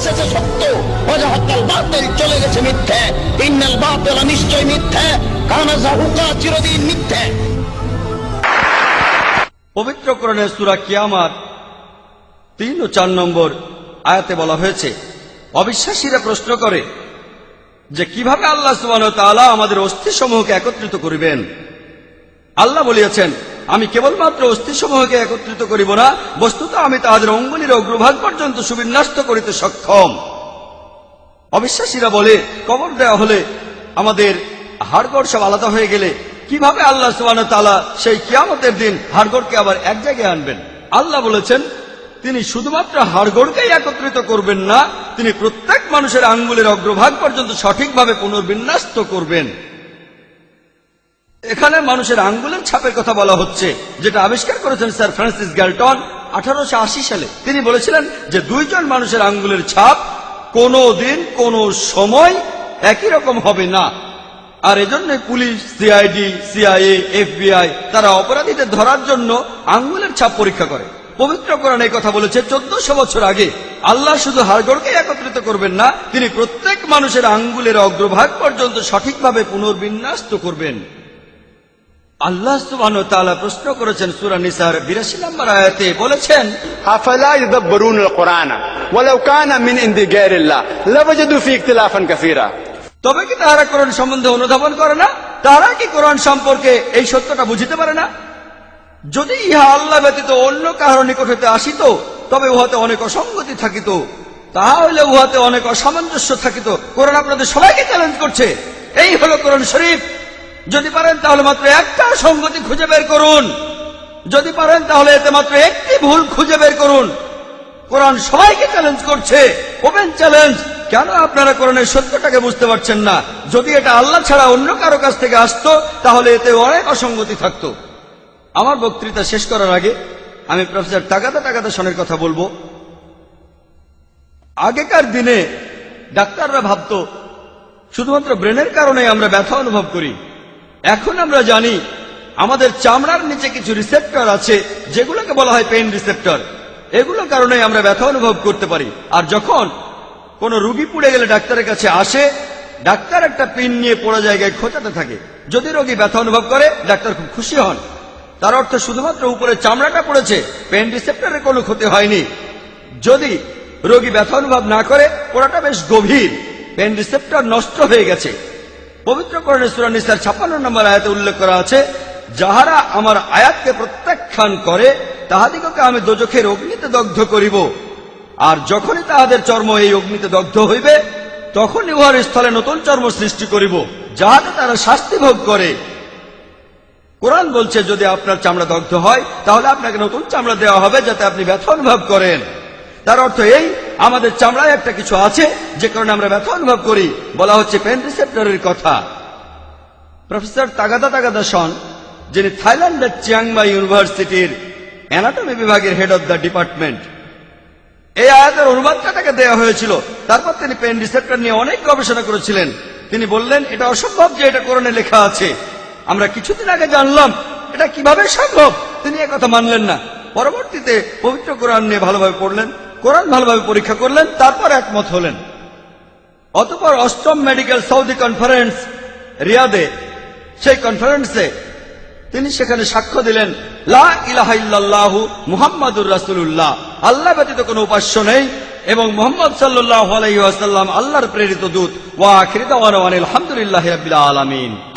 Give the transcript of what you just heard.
এসেছে সত্য। অজাহাকাল বাতিল চলে গেছে মিথ্যে। ইন্নাল বাতিল নিশ্চয় মিথ্যে। চিরদিন মিথ্যে। পবিত্র করণের সুরা তিন ও চার নম্বর আয়াতে বলা হয়েছে, অবিশ্বাসীরা প্রশ্ন করে যে কীভাবে আল্লাহ সুবান তাআলা আমাদের অস্থি সমূহকে একত্রিত করিবেন? আল্লাহ বলিয়াছেন আমি কেবলমাত্র অস্থি সমূহকে একত্রিত করিব না, বস্তুত আমি তাহাদের অঙ্গুলির অগ্রভাগ পর্যন্ত সুবিন্যস্ত করিতে সক্ষম। অবিশ্বাসীরা বলে, কবর দেওয়া হলে আমাদের হাড়গড় সব আলাদা হয়ে গেলে কীভাবে আল্লাহ সুবান তালা সেই কিয়ামতের দিন হাড়গড়কে আবার এক জায়গায় আনবেন? আল্লাহ বলেছেন, তিনি শুধুমাত্র হাড়গড়কেই একত্রিত করবেন না, তিনি প্রত্যেক মানুষের আঙ্গুলের অগ্রভাগ পর্যন্ত সঠিকভাবে পুনর্বিন্যস্ত করবেন। এখানে মানুষের আঙ্গুলের ছাপের কথা বলা হচ্ছে, যেটা আবিষ্কার করেছেন স্যার ফ্রান্সিস গ্যালটন আঠারোশো আশি সালে। তিনি বলেছিলেন যে দুইজন মানুষের আঙ্গুলের ছাপ কোনো দিন, কোনো সময় একই রকম হবে না। আর এজন্য পুলিশ, সিআইডি, সিআইএ, এফবিআই, তারা অপরাধীদের ধরার জন্য আঙ্গুলের ছাপ পরীক্ষা করে। পবিত্র কোরআন এই কথা বলেছে, চোদ্দশো বছর আগে আল্লাহ শুধু হাড়গড়কে একত্রিত করবেন না, তিনি প্রত্যেক মানুষের আঙ্গুলের অগ্রভাগ পর্যন্ত সঠিকভাবে পুনর্বিন্যাস্ত করবেন। আল্লাহ সুবাহ প্রশ্ন করেছেন সুরা নিসার বিরাশি নম্বর আয়াতে বলেছেন আফালা ইদাব্বরুন কোরআন ওয়ালাউ কানা মিন ইনদি গায়রিল্লাহ। লাওয়াজাদু ফি ইখতিলাফান কাসীরা। তবে কি তারা কোরআন সম্বন্ধে অনুধাবন করে না? তারা কি কোরআন সম্পর্কে এই সত্যটা বুঝতে পারে না? যদি ইহা আল্লাহ ব্যতীত অন্য কারও নিকট হতে আসিত তবে উহাতে অনেক অসঙ্গতি থাকিত। তাহলে উহাতে অনেক অসামঞ্জস্য থাকিত। কোরআন আপনাদের সবাইকে চ্যালেঞ্জ করছে। এই হলো কোরআন শরীফ। যদি পারেন তাহলে মাত্র একটা সঙ্গতি খুঁজে বের করুন। যদি পারেন তাহলে এতে মাত্র একটি ভুল খুঁজে বের করুন। কোরআন সবাইকে চ্যালেঞ্জ করছে। ওপেন চ্যালেঞ্জ কেন আপনারা কোরআনের সত্যটাকে বুঝতে পারছেন না? যদি এটা আল্লাহ ছাড়া অন্য কারও কাছ থেকে আসতো, তাহলে এতে অনেক অসঙ্গতি থাকত। আমার বক্তৃতা শেষ করার আগে আমি প্রফেসর তাগাদা তাগাদা সনের কথা বলব। আগেকার দিনে ডাক্তাররা ভাবতো, শুধুমাত্র ব্রেনের কারণে আমরা ব্যথা অনুভব করি। এখন আমরা জানি, আমাদের চামড়ার নিচে কিছু রিসেপ্টর আছে, যেগুলোকে বলা হয় পেন রিসেপ্টর এগুলোর কারণে আমরা ব্যথা অনুভব করতে পারি। আর যখন কোনো রুগী পুড়ে গেলে ডাক্তারের কাছে আসে, ডাক্তার একটা পিন নিয়ে পোড়া জায়গায় খোঁচাতে থাকে। যদি রোগী ব্যথা অনুভব করে, ডাক্তার খুব খুশি হন। তার অর্থ শুধুমাত্র উপরে চামড়াটা পড়েছে পেন রিসেপ্টরের কোনো ক্ষতি হয়নি। যদি রোগী ব্যথা অনুভব না করে, পোড়াটা বেশ গভীর পেন রিসেপ্টর নষ্ট হয়ে গেছে। পবিত্র করণে সুরানিসার ছাপ্পান্ন নম্বর আয়াতে উল্লেখ করা আছে, যাহারা আমার আয়াতকে প্রত্যাখ্যান করে, তাহাদিগকে আমি দোজখের অগ্নিতে দগ্ধ করিব। আর যখনই তাহাদের চর্ম এই অগ্নিতে দগ্ধ হইবে, তখনই উহার স্থলে নতুন চর্ম সৃষ্টি করিব, যাহাতে তারা শাস্তি ভোগ করে। কোরআন বলছে, যদি আপনার চামড়া দগ্ধ হয়, তাহলে আপনাকে নতুন চামড়া দেওয়া হবে যাতে আপনি ব্যথা অনুভব করেন। তার অর্থ এই আমাদের চামড়ায় একটা কিছু আছে, যে কারণে আমরা ব্যথা অনুভব করি। বলা হচ্ছে পেন রিসেপ্টরের কথা। প্রফেসর তাগাদা তাগাদা সন, যিনি থাইল্যান্ডের চিয়াংমাই ইউনিভার্সিটির অ্যানাটমি বিভাগের হেড অব দ্য ডিপার্টমেন্ট এই আয়াতের অনুবাদটা তাকে দেওয়া হয়েছিল। তারপর তিনি পেন রিসেপ্টর নিয়ে অনেক গবেষণা করেছিলেন। তিনি বললেন, এটা অসম্ভব যে এটা কোরআনে লেখা আছে। আমরা কিছুদিন আগে জানলাম, এটা কীভাবে সম্ভব? তিনি কথা মানলেন না। পরবর্তীতে পবিত্র কোরআন নিয়ে ভালোভাবে পড়লেন। কোরআন ভালোভাবে পরীক্ষা করলেন, তারপর একমত হলেন। অতপর অষ্টম মেডিকেল সৌদি কনফারেন্স, রিয়াদে, সেই কনফারেন্সে তিনি সেখানে সাক্ষ্য দিলেন, লা ইলাহা ইল্লাল্লাহু মুহাম্মাদুর রাসূলুল্লাহ। আল্লাহ ব্যতীত কোনো উপাস্য নেই এবং মোহাম্মদ সাল্লাল্লাহু আলাইহি ওয়াসাল্লাম আল্লাহর প্রেরিত দূত। ওয়া আখির দাওয়ানা আলহামদুলিল্লাহি আলামিন।